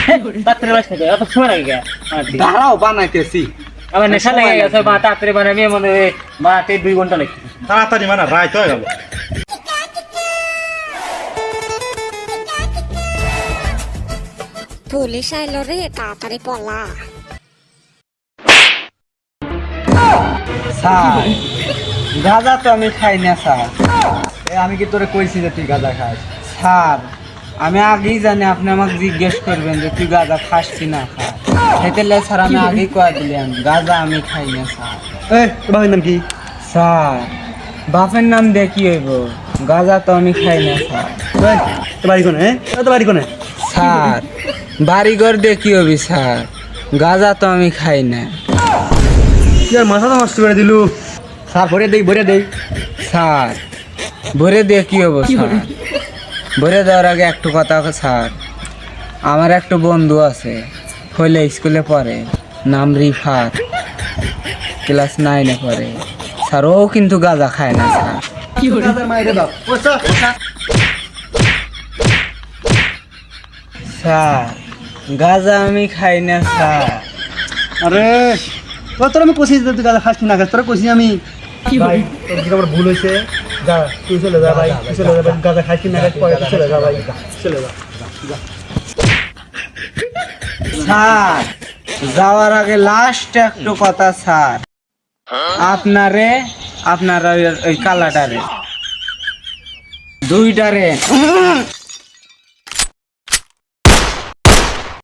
তাড়াতাড়ি বাস থেকে অত সময় লাগে দাঁড়াও বানাইতেছি। আমার নেশা লেগে গেছে বা তাড়াতাড়ি বানাবি মনে বানাতে দুই ঘণ্টা লাগছে তাড়াতাড়ি মানে রাইত হয়ে গেল। পুলিশ আইলো রে তাড়াতাড়ি পলা। স্যার গাঁজা তো আমি খাই না স্যার। এ, আমি কি তোরে কইছি যে তুই গাঁজা খাস? স্যার আমি আগেই জানি আপনি আমাকে জিজ্ঞেস করবেন যে তুই গাঁজা খাস কি না খাস। সেটালে স্যার আমি আগেই কয়ে দিলাম গাঁজা আমি খাই না স্যার। এই তোমার নাম কি? স্যার বাপের নাম দিয়ে কি হইব? গাঁজা তো আমি খাই না স্যার। বাড়ি কোনে হ্যাঁ বাড়ি স্যার বাড়িঘর দিয়ে কি হবি স্যার? গাঁজা তো আমি খাই না। মাথা তো নষ্ট করে দিলু? স্যার ভরে দেই ভরে দেই। স্যার ভরে দিয়ে কি হব স্যার? ভরে দেওয়ার আগে একটু কথা স্যার। আমার একটা বন্ধু আছে হইলে স্কুলে পড়ে নাম রিফাত। ক্লাস নাইনে পড়ে। স্যার ও কিন্তু গাঁজা খায় না স্যার। গাজার মাইরে দাও। ওসা স্যার গাঁজা আমি খাই না স্যার। আরে তোর আমি কষি তুই গাজা খাস না খাস? তোরা কষি আমি। ভাই তোর কি আমার ভুল হয়েছে যা, তুই চলে যা ভাই, তুই চলে যা চলে যা ভাই, চলে যা। স্যার, যাওয়ার আগে লাস্ট একটু কথা, স্যার। আপনারে, আপনার ওই কালাটারে। দুইটারে।